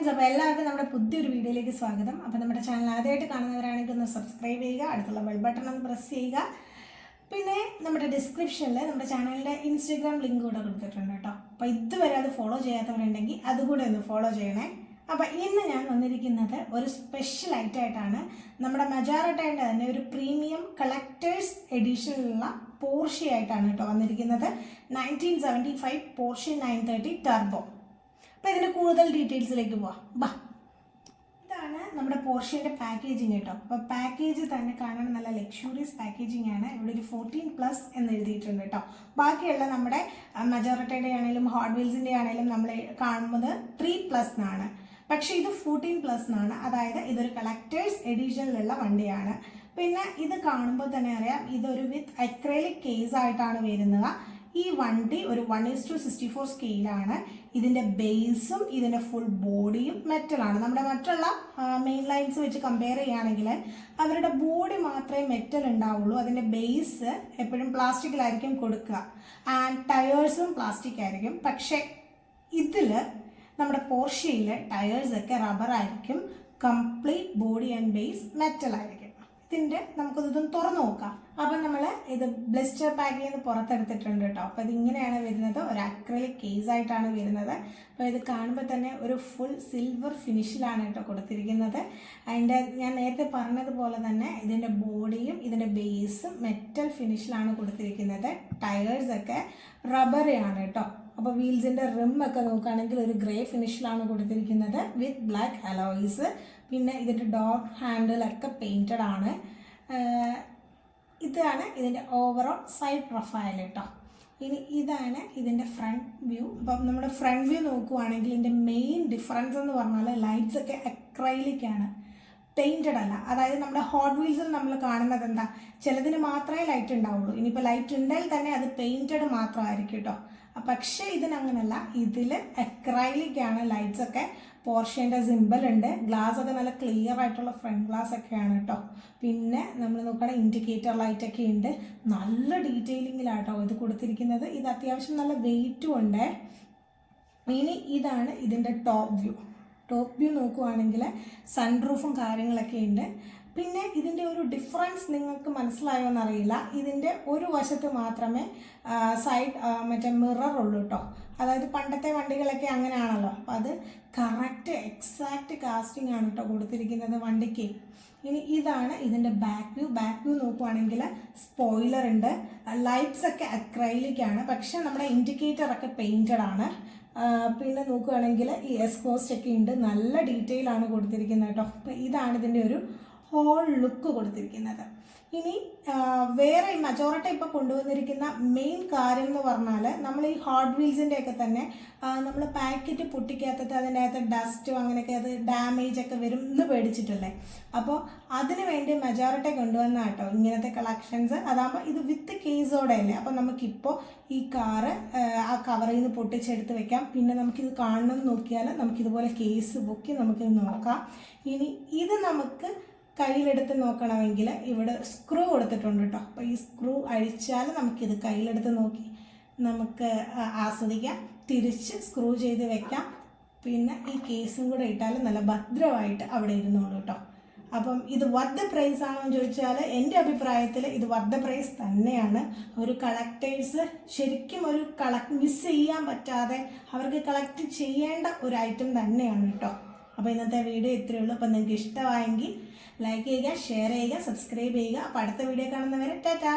Friends അപ്പോൾ എല്ലാവർക്കും നമ്മുടെ പുതിയൊരു വീഡിയോയിലേക്ക് സ്വാഗതം. അപ്പോൾ നമ്മുടെ ചാനൽ ആദ്യമായിട്ട് കാണുന്നവരാണെങ്കിൽ ഒന്ന് സബ്സ്ക്രൈബ് ചെയ്യുക അടുത്തുള്ള ബെൽ ബട്ടൺ ഒന്ന് പ്രസ് ചെയ്യുക. പിന്നെ നമ്മുടെ ഡിസ്ക്രിപ്ഷനിൽ നമ്മുടെ ചാനലിന്റെ ഇൻസ്റ്റഗ്രാം ലിങ്ക് കൂടെ കൊടുത്തിട്ടുണ്ട് കേട്ടോ. അപ്പോൾ ഇതുവരെ അത് ഫോളോ ചെയ്യാത്തവരുണ്ടെങ്കിൽ അതുകൂടെ ഒന്ന് ഫോളോ ചെയ്യണേ. അപ്പോൾ ഇന്ന് ഞാൻ വന്നിരിക്കുന്നത് ഒരു സ്പെഷ്യൽ ഐറ്റമായിട്ടാണ് നമ്മുടെ മജാറട്ടയുടെ തന്നെ ഒരു പ്രീമിയം കളക്ടേഴ്സ് എഡിഷനിലുള്ള പോർഷി ആയിട്ടാണ് കേട്ടോ വന്നിരിക്കുന്നത്. Nineteen seventy five Porsche nine thirty turbo അപ്പോൾ ഇതിന്റെ കൂടുതൽ ഡീറ്റെയിൽസിലേക്ക് പോവാം. ബാ. ഇതാണ് നമ്മുടെ പോർഷ്യന്റെ പാക്കേജിങ് കേട്ടോ. അപ്പോൾ പാക്കേജ് തന്നെ കാണാൻ നല്ല ലക്ഷൂറിയസ് പാക്കേജിംഗ് ആണ്. ഇവിടെ ഒരു ഫോർട്ടീൻ പ്ലസ് എന്ന് എഴുതിയിട്ടുണ്ട് കേട്ടോ. ബാക്കിയുള്ള നമ്മുടെ മെജോറിറ്റിയുടെ ആണെങ്കിലും ഹോട്ട് വീൽസിന്റെ ആണെങ്കിലും നമ്മൾ കാണുന്നത് ത്രീ പ്ലസ് എന്നാണ് പക്ഷേ ഇത് ഫോർട്ടീൻ പ്ലസ് എന്നാണ് അതായത് ഇതൊരു കളക്ടേഴ്സ് എഡിഷനിലുള്ള വണ്ടിയാണ്. പിന്നെ ഇത് കാണുമ്പോൾ തന്നെ അറിയാം ഇതൊരു വിത്ത് അക്രലിക് കേസ് ആയിട്ടാണ് വരുന്നത്. ഈ വണ്ടി ഒരു one is two sixty four സ്കെയിലാണ് ഇതിന്റെ ബേസും ഇതിന്റെ ഫുൾ ബോഡിയും മെറ്റലാണ് നമ്മുടെ മറ്റുള്ള മെയിൻ ലൈൻസ് വെച്ച് കമ്പയർ ചെയ്യുകയാണെങ്കിൽ അവരുടെ ബോഡി മാത്രമേ മെറ്റൽ ഉണ്ടാവുള്ളൂ. അതിന്റെ ബേസ് എപ്പോഴും പ്ലാസ്റ്റിക്കിലായിരിക്കും കൊടുക്കുക. ആൻഡ് ടയേഴ്സും പ്ലാസ്റ്റിക് ആയിരിക്കും. പക്ഷേ ഇതിൽ നമ്മുടെ പോർഷ്യയിൽ ടയേഴ്സൊക്കെ റബ്ബർ ആയിരിക്കും. Complete body and base metal ആയിരിക്കും. ഇതിന്റെ നമുക്കിതൊന്ന് തുറന്നു നോക്കാം. അപ്പം നമ്മൾ ഇത് ബ്ലിസ്റ്റർ പാക്കിൽ നിന്ന് പുറത്തെടുത്തിട്ടുണ്ട് കേട്ടോ. അപ്പോൾ ഇത് ഇങ്ങനെയാണ് വരുന്നത്. ഒരു അക്രലിക് കേസ് ആയിട്ടാണ് വരുന്നത്. അപ്പോൾ ഇത് കാണുമ്പോൾ തന്നെ ഒരു ഫുൾ സിൽവർ ഫിനിഷിലാണ് കേട്ടോ കൊടുത്തിരിക്കുന്നത്. അതിന്റെ ഞാൻ നേരത്തെ പറഞ്ഞതുപോലെ തന്നെ ഇതിന്റെ ബോഡിയും ഇതിന്റെ ബേസും മെറ്റൽ ഫിനിഷിലാണ് കൊടുത്തിരിക്കുന്നത്. ടയേഴ്സൊക്കെ റബ്ബറാണ് കേട്ടോ. അപ്പോൾ വീൽസിന്റെ ഒക്കെ നോക്കുകയാണെങ്കിൽ ഒരു ഗ്രേ ഫിനിഷിലാണ് കൊടുത്തിരിക്കുന്നത് വിത്ത് ബ്ലാക്ക് അലോയ്സ്. പിന്നെ ഇതിന്റെ ഡോർ ഹാൻഡിലൊക്കെ പെയിന്റഡ് ആണ്. ഇതാണ് ഇതിന്റെ ഓവറോൾ സൈഡ് പ്രൊഫൈൽ കേട്ടോ ഇനി ഇതാണ് ഇതിന്റെ ഫ്രണ്ട് വ്യൂ അപ്പം നമ്മുടെ ഫ്രണ്ട് വ്യൂ നോക്കുവാണെങ്കിൽ ഇതിന്റെ മെയിൻ ഡിഫറൻസ് എന്ന് പറഞ്ഞാൽ ലൈറ്റ്സ് ഒക്കെ അക്രൈലിക് ആണ്. പെയിന്റഡ് അല്ല. അതായത് നമ്മുടെ ഹോട്ട് വീൽസിൽ നമ്മൾ കാണുന്നത് എന്താ? ചിലതിന് മാത്രമേ ലൈറ്റ് ഉണ്ടാവുള്ളൂ. ഇനിയിപ്പോൾ ലൈറ്റ് ഉണ്ടെങ്കിൽ തന്നെ അത് പെയിന്റഡ് മാത്രമായിരിക്കും കേട്ടോ പക്ഷേ ഇതിനങ്ങനല്ല. ഇതിൽ അക്രൈലിക് ആണ് ലൈറ്റ്സ് ഒക്കെ. പോർഷ്യന്റെ സിമ്പിൾ ഉണ്ട്. ഗ്ലാസ് ഒക്കെ നല്ല ക്ലിയർ ആയിട്ടുള്ള ഫ്രണ്ട് ഗ്ലാസ് ഒക്കെയാണ് കേട്ടോ പിന്നെ നമ്മൾ നോക്കുകയാണെങ്കിൽ ഇൻഡിക്കേറ്റർ ലൈറ്റ് ഒക്കെ ഉണ്ട്. നല്ല ഡീറ്റെയിലിങ്ങിലാട്ടോ ഇത് കൊടുത്തിരിക്കുന്നത്. ഇത് അത്യാവശ്യം നല്ല വെയിറ്റും ഉണ്ട്. ഇനി ഇതാണ് ഇതിന്റെ ടോപ്പ് വ്യൂ ടോപ്പ് വ്യൂ നോക്കുവാണെങ്കിൽ സൺറൂഫും കാര്യങ്ങളൊക്കെ ഉണ്ട്. പിന്നെ ഇതിന്റെ ഒരു ഡിഫറൻസ് നിങ്ങൾക്ക് മനസ്സിലായോ എന്നറിയില്ല. ഇതിന്റെ ഒരു വശത്ത് മാത്രമേ സൈഡ് മറ്റേ മിറർ ഉള്ളൂ കേട്ടോ അതായത് പണ്ടത്തെ വണ്ടികളൊക്കെ അങ്ങനെയാണല്ലോ. അപ്പോൾ അത് കറക്റ്റ് എക്സാക്റ്റ് കാസ്റ്റിംഗ് ആണ് കേട്ടോ കൊടുത്തിരിക്കുന്നത് വണ്ടിക്ക്. ഇനി ഇതാണ് ഇതിന്റെ ബാക്ക് വ്യൂ ബാക്ക് വ്യൂ നോക്കുവാണെങ്കിൽ സ്പോയിലർ ഉണ്ട്. ലൈറ്റ്സ് ഒക്കെ അക്രൈലിക്കാണ് പക്ഷെ നമ്മുടെ ഇൻഡിക്കേറ്റർ ഒക്കെ പെയിന്റഡ് ആണ്. പിന്നെ നോക്കുകയാണെങ്കിൽ ഈ എസ് കോസ്റ്റ് ഒക്കെ ഉണ്ട്. നല്ല ഡീറ്റെയിൽ ആണ് കൊടുത്തിരിക്കുന്നത് കേട്ടോ ഇതാണ് ഇതിന്റെ ഒരു ഹോൾ ലുക്ക് കൊടുത്തിരിക്കുന്നത്. ഇനി വേറെ മജോറിറ്റി ഇപ്പോൾ കൊണ്ടുവന്നിരിക്കുന്ന മെയിൻ കാര്യം എന്ന് പറഞ്ഞാൽ നമ്മൾ ഈ ഹാർഡ് വീൽസിന്റെ ഒക്കെ തന്നെ നമ്മൾ പാക്കറ്റ് പൊട്ടിക്കാത്തത് അതിന്റെ അകത്ത് ഡസ്റ്റും അങ്ങനെയൊക്കെ അത് ഡാമേജ് ഒക്കെ വരും എന്ന് പേടിച്ചിട്ടല്ലേ? അപ്പോൾ അതിനു വേണ്ടി മെജോറിറ്റി കൊണ്ടുവന്ന കേട്ടോ ഇങ്ങനത്തെ കളക്ഷൻസ് അതാകുമ്പോൾ ഇത് വിത്ത് കേസോടെ അല്ലേ അപ്പോൾ നമുക്കിപ്പോൾ ഈ കാറ് ആ കവറിൽ നിന്ന് പൊട്ടിച്ചെടുത്ത് വെക്കാം. പിന്നെ നമുക്കിത് കാണണം നോക്കിയാൽ നമുക്കിതുപോലെ കേസ് പൊക്കി നമുക്കിത് നോക്കാം. ഇനി ഇത് നമുക്ക് കയ്യിലെടുത്ത് നോക്കണമെങ്കിൽ ഇവിടെ സ്ക്രൂ കൊടുത്തിട്ടുണ്ട് കേട്ടോ അപ്പോൾ ഈ സ്ക്രൂ അഴിച്ചാൽ നമുക്കിത് കയ്യിലെടുത്ത് നോക്കി നമുക്ക് ആസ്വദിക്കാം. തിരിച്ച് സ്ക്രൂ ചെയ്ത് വെക്കാം. പിന്നെ ഈ കേസും കൂടെ ഇട്ടാൽ നല്ല ഭദ്രമായിട്ട് അവിടെ ഇരുന്നോളൂ കേട്ടോ അപ്പം ഇത് വർദ്ധ പ്രൈസ് ആണോ എന്ന് ചോദിച്ചാൽ എന്റെ അഭിപ്രായത്തിൽ ഇത് വർദ്ധ പ്രൈസ് തന്നെയാണ്. ഒരു കളക്ടേഴ്സ് ശരിക്കും ഒരു കളക്ട് മിസ് ചെയ്യാൻ പറ്റാതെ അവർക്ക് കളക്ട് ചെയ്യേണ്ട ഒരു ഐറ്റം തന്നെയാണ് കേട്ടോ അപ്പോൾ ഇന്നത്തെ വീഡിയോ ഇത്രയേ ഉള്ളൂ. അപ്പോൾ നിങ്ങൾക്ക് ഇഷ്ടമായെങ്കിൽ ലൈക്ക് ചെയ്യുക ഷെയർ ചെയ്യുക സബ്സ്ക്രൈബ് ചെയ്യുക. അപ്പോൾ അടുത്ത വീഡിയോ കാണുന്നവരെ ടാറ്റാ.